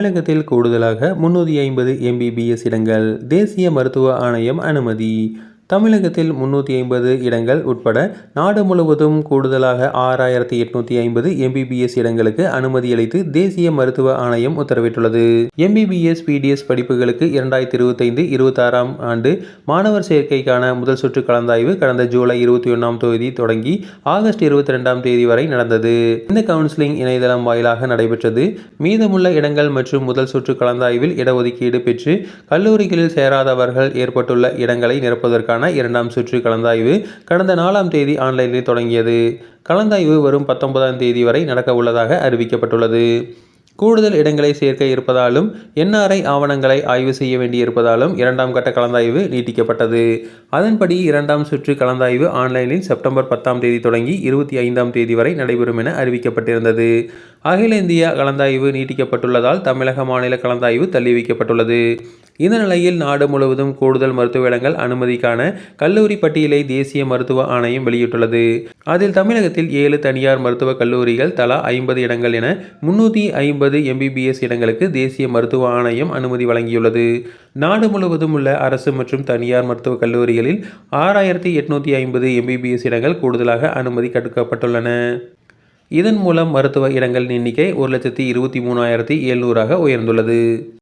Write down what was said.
தமிழகத்தில் கூடுதலாக முன்னூற்றி ஐம்பது எம்பிபிஎஸ் இடங்கள். தேசிய மருத்துவ ஆணையம் அனுமதி. தமிழகத்தில் முன்னூற்றி ஐம்பது இடங்கள் உட்பட நாடு முழுவதும் கூடுதலாக ஆறாயிரத்தி எட்நூற்றி ஐம்பது எம்பிபிஎஸ் இடங்களுக்கு அனுமதியளித்து தேசிய மருத்துவ ஆணையம் உத்தரவிட்டுள்ளது. எம்பிபிஎஸ் பிடிஎஸ் படிப்புகளுக்கு இரண்டாயிரத்தி இருபத்தைந்து இருபத்தாறாம் ஆண்டு மாணவர் சேர்க்கைக்கான முதல் சுற்று கலந்தாய்வு கடந்த ஜூலை இருபத்தி ஒன்றாம் தேதி தொடங்கி ஆகஸ்ட் இருபத்தி ரெண்டாம் தேதி வரை நடந்தது. இந்த கவுன்சிலிங் இணையதளம் வாயிலாக நடைபெற்றது. மீதமுள்ள இடங்கள் மற்றும் முதல் சுற்று கலந்தாய்வில் இடஒதுக்கீடு பெற்று கல்லூரிகளில் சேராதவர்கள் ஏற்பட்டுள்ள இடங்களை நிரப்புவதற்கான இரண்டாம் சுற்று கலந்தாய்வு கடந்த நாலாம் தேதி ஆன்லைனில் தொடங்கியது. கலந்தாய்வு வரும் பத்தொன்பதாம் தேதி வரை நடக்க உள்ளதாக அறிவிக்கப்பட்டுள்ளது. கூடுதல் இடங்களை சேர்க்க இருப்பதாலும் என்ஆர்ஐ ஆவணங்களை ஆய்வு செய்ய வேண்டியிருப்பதாலும் இரண்டாம் கட்ட கலந்தாய்வு நீட்டிக்கப்பட்டது. அதன்படி இரண்டாம் சுற்று கலந்தாய்வு ஆன்லைனில் செப்டம்பர் பத்தாம் தேதி தொடங்கி இருபத்தி ஐந்தாம் தேதி வரை நடைபெறும் என அறிவிக்கப்பட்டிருந்தது. அகில இந்திய கலந்தாய்வு நீட்டிக்கப்பட்டுள்ளதால் தமிழக மாநில கலந்தாய்வு தள்ளி வைக்கப்பட்டுள்ளது இந்த நிலையில் நாடு முழுவதும் கூடுதல் மருத்துவ இடங்கள் அனுமதிக்கான கல்லூரி பட்டியலை தேசிய மருத்துவ ஆணையம் வெளியிட்டுள்ளது. அதில் தமிழகத்தில் ஏழு தனியார் மருத்துவக் கல்லூரிகள் தலா ஐம்பது இடங்கள் என முன்னூற்றி ஐம்பது எம்பிபிஎஸ் இடங்களுக்கு தேசிய மருத்துவ ஆணையம் அனுமதி வழங்கியுள்ளது. நாடு முழுவதும் உள்ள அரசு மற்றும் தனியார் மருத்துவக் கல்லூரிகளில் ஆறாயிரத்தி எட்நூற்றி ஐம்பது எம்பிபிஎஸ் இடங்கள் கூடுதலாக அனுமதி கடுக்கப்பட்டுள்ளன இதன் மூலம் மருத்துவ இடங்களின் எண்ணிக்கை ஒரு லட்சத்தி இருபத்தி மூணாயிரத்தி எழுநூறாக உயர்ந்துள்ளது.